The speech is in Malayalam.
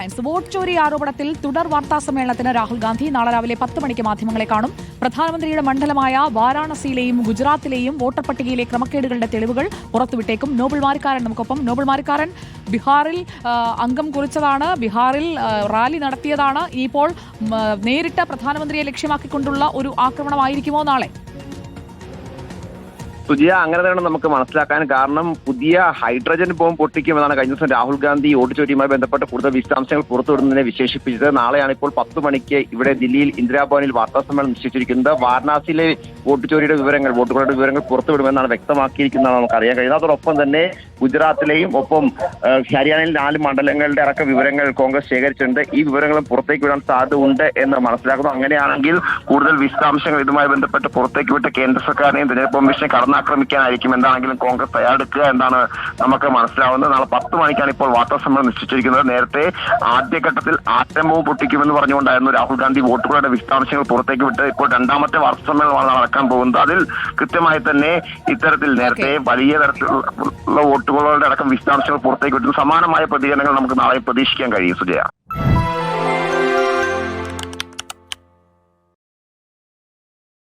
ടൈംസ് വോട്ട് ചോരി ആരോപണത്തിൽ തുടർ വാർത്താ സമ്മേളനത്തിന് രാഹുൽ ഗാന്ധി നാളെ രാവിലെ പത്ത് മണിക്ക് മാധ്യമങ്ങളെ കാണും. പ്രധാനമന്ത്രിയുടെ മണ്ഡലമായ വാരാണസിയിലെയും ഗുജറാത്തിലെയും വോട്ടർ പട്ടികയിലെ ക്രമക്കേടുകളുടെ തെളിവുകൾ പുറത്തുവിട്ടേക്കും. നോബിൾ മാരിക്കാരൻ നമുക്കൊപ്പം. നോബിൾ മാരിക്കാരൻ ബീഹാറിൽ അംഗം കുറിച്ചതാണ്. ബീഹാറിൽ റാലി നടത്തിയതാണ്. ഇപ്പോൾ നേരിട്ട് പ്രധാനമന്ത്രിയെ ലക്ഷ്യമാക്കിക്കൊണ്ടുള്ള ഒരു ആക്രമണമായിരിക്കുമോ നാളെ? സുജിയ അങ്ങനെ തന്നെ നമുക്ക് മനസ്സിലാക്കാൻ. കാരണം പുതിയ ഹൈഡ്രജൻ ബോംബ് പൊട്ടിക്കുമെന്നാണ് കഴിഞ്ഞ ദിവസം രാഹുൽ ഗാന്ധി ഓടിച്ചോരിയുമായി ബന്ധപ്പെട്ട് കൂടുതൽ വിശദാംശങ്ങൾ പുറത്തുവിടുന്നതിനെ വിശേഷിപ്പിച്ചത്. നാളെയാണ് ഇപ്പോൾ പത്ത് മണിക്ക് ഇവിടെ ദില്ലിയിൽ ഇന്ദിരാഭവനിൽ വാർത്താ സമ്മേളനം നിശ്ചയിച്ചിരിക്കുന്നത്. വാരണാസിയിലെ വോട്ട് ചോരിയുടെ വിവരങ്ങൾ വോട്ടുകളുടെ വിവരങ്ങൾ പുറത്തുവിടുമെന്നാണ് വ്യക്തമാക്കിയിരിക്കുന്നതാണ് നമുക്ക് അറിയാൻ കഴിയുന്നത് അതോടൊപ്പം തന്നെ ഗുജറാത്തിലെയും ഒപ്പം ഹരിയാനയിൽ നാല് മണ്ഡലങ്ങളുടെ അടക്കം വിവരങ്ങൾ കോൺഗ്രസ് ശേഖരിച്ചിട്ടുണ്ട്. ഈ വിവരങ്ങളും പുറത്തേക്ക് വിടാൻ സാധ്യത ഉണ്ട് എന്ന് മനസ്സിലാക്കുന്നു. അങ്ങനെയാണെങ്കിൽ കൂടുതൽ വിശദാംശങ്ങൾ ഇതുമായി ബന്ധപ്പെട്ട് പുറത്തേക്ക് വിട്ട് കേന്ദ്ര സർക്കാരിനെയും തെരഞ്ഞെടുപ്പ് കമ്മീഷനെ കടന്നാക്രമിക്കാനായിരിക്കും എന്താണെങ്കിലും കോൺഗ്രസ് തയ്യാറെടുക്കുക എന്നാണ് നമുക്ക് മനസ്സിലാവുന്നത്. നാളെ പത്ത് മണിക്കാണ് ഇപ്പോൾ വാർത്താ സമ്മേളനം നിശ്ചയിച്ചിരിക്കുന്നത്. നേരത്തെ ആദ്യഘട്ടത്തിൽ ആറ്റംബവും പൊട്ടിക്കുമെന്ന് പറഞ്ഞുകൊണ്ടായിരുന്നു രാഹുൽ ഗാന്ധി വോട്ടുകളുടെ വിശദാംശങ്ങൾ പുറത്തേക്ക് വിട്ട് ഇപ്പോൾ രണ്ടാമത്തെ വാർത്താ സമ്മേളനമാണ് നടക്കാൻ പോകുന്നത്. അതിൽ കൃത്യമായി തന്നെ ഇത്തരത്തിൽ നേരത്തെ വലിയ തരത്തിലുള്ള വോട്ടുകളുടെ അടക്കം വിശദാംശങ്ങൾ പുറത്തേക്ക് വിട്ടു സമാനമായ പ്രതികരണങ്ങൾ നമുക്ക് നാളെ പ്രതീക്ഷിക്കാൻ കഴിയും സുജയ.